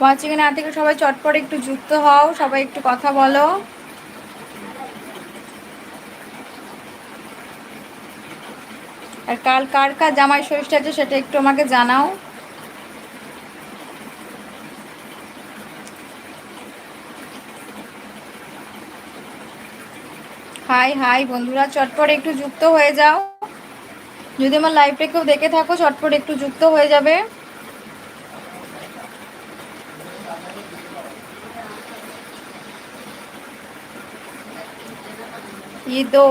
Watching না থেকে সবাই চটপট একটু যুক্ত হও, সবাই একটু কথা বলো। আর কাল কার কার জামাই ষষ্ঠী আছে সেটা একটু আমাকে জানাও। হাই হাই, বন্ধুরা, চটপট একটু যুক্ত হয়ে যাও। যদি আমার লাইভটা কেউ দেখে থাকো, চটপট একটু যুক্ত হয়ে যাবে। ঈদো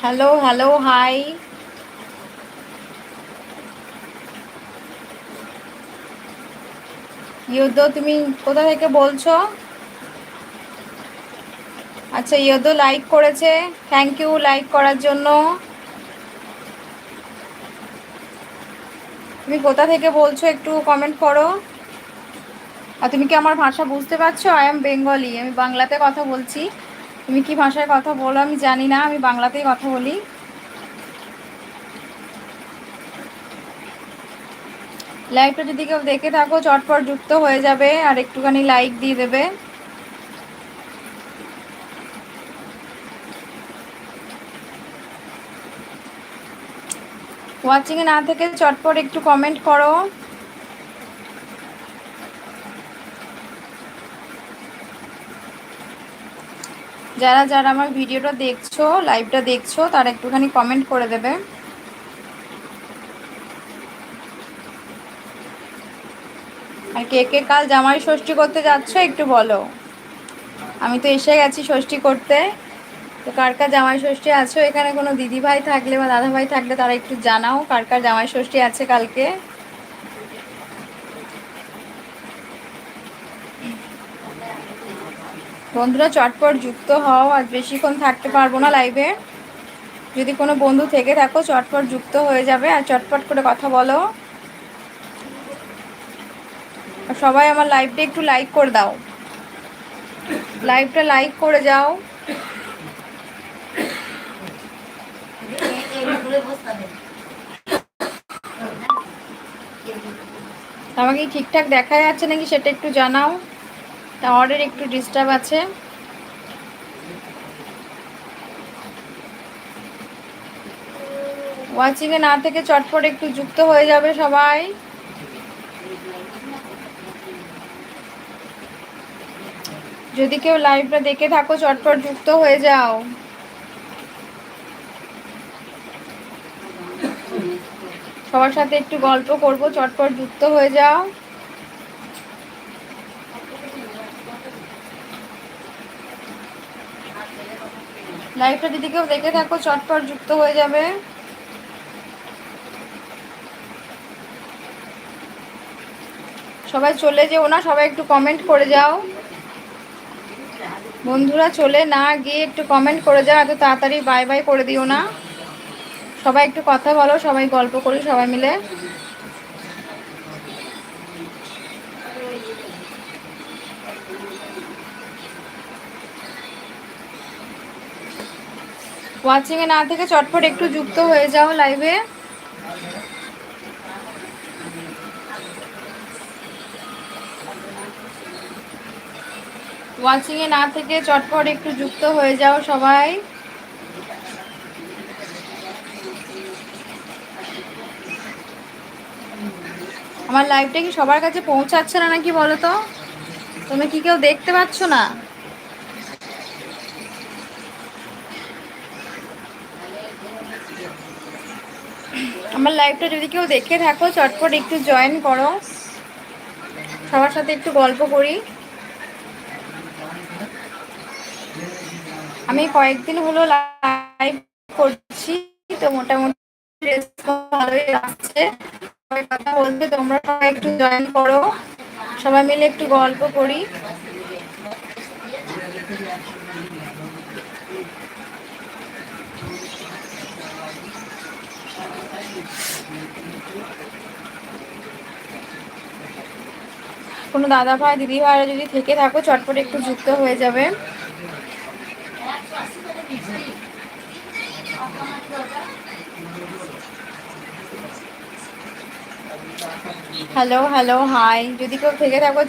হ্যালো হ্যালো হাই ইয়দো তুমি কোথা থেকে বলছো? আচ্ছা ইয়দো লাইক করেছে থ্যাংক ইউ লাইক করার জন্য। তুমি কোথা থেকে বলছো একটু কমেন্ট করো। আর তুমি কি আমার ভাষা বুঝতে পারছ? আই এম বেঙ্গলি আমি বাংলাতে কথা বলছি। তুমি কি ভাষায় কথা বলো? আমি জানি না, আমি বাংলাতেই কথা বলি। লাইভটা যদি কেউ দেখে থাকো, চটপট যুক্ত হয়ে যাবে আর একটুখানি লাইক দিয়ে দেবে। ওয়াচিংয়ে না থেকে চটপট একটু কমেন্ট করো। যারা যারা আমার ভিডিওটা দেখছ লাইভটা দেখছ, তারা একটুখানি কমেন্ট করে দেবে। আর কে কে কাল জামাই ষষ্ঠী করতে যাচ্ছ একটু বলো। আমি তো এসে গেছি ষষ্ঠী করতে। তো কার কার জামাই ষষ্ঠী আছো এখানে? কোনো দিদি ভাই থাকলে বা দাদা ভাই থাকলে তারা একটু জানাও, কার কার জামাই ষষ্ঠী আছে কালকে। বন্ধুরা চটপট যুক্ত হও আজ বেশিক্ষণ থাকতে পারব না লাইভে যদি কোনো বন্ধু থেকে থাকো, চটপট যুক্ত হয়ে যাবে, আর চটপট করে কথা বলো। সবাই আমার লাইভটা একটু লাইক করে দাও। লাইভটা লাইক করে যাও। আমাকে ঠিকঠাক দেখা যাচ্ছে নাকি সেটা একটু জানাও। টাওয়ারের একটু ডিস্টার্ব আছে। ওয়াচিংয়ে না থেকে চটপট একটু যুক্ত হয়ে যাবে সবাই। যদি কেউ লাইভটা দেখে থাকো, চটপট যুক্ত হয়ে যাও। সবার সাথে একটু গল্প করব, চটপট যুক্ত হয়ে যাও। লাইভটা যদি কেউ দেখে থাকো, চটপট যুক্ত হয়ে যাবে। সবাই চলে যেও না, সবাই একটু কমেন্ট করে যাও। বন্ধুরা, চলে না গিয়ে একটু কমেন্ট করে যাও, এত তাড়াতাড়ি বাই বাই করে দিও না। সবাই একটু কথা বলো, সবাই গল্প করি, সবাই মিলে। ওয়াচিংয়ে না থেকে চটপট একটু যুক্ত হয়ে যাও লাইভে ওয়াচিংয়ে না থেকে চটপট একটু যুক্ত হয়ে যাও সবাই। আমার লাইভটা কি সবার কাছে পৌঁছাচ্ছে না নাকি বলো তো? তুমি কি কেউ দেখতে পাচ্ছ না? আমার লাইভটা যদি কেউ দেখে থাকো, চটপট একটু জয়েন করো। সবার সাথে একটু গল্প করি। আমি কয়েকদিন হলো লাইভ করছি, তো মোটামুটি ভালোই আসছে কথা বলতে তোমরা সবাই একটু জয়েন করো। সবাই মিলে একটু গল্প করি। কোনো দাদা ভাই, দিদি ভাইরা যদি থেকে থাকো, চটপট একটু যুক্ত হয়ে যাবে। Hello hello, hi. যদি কেউ থেকে থাকো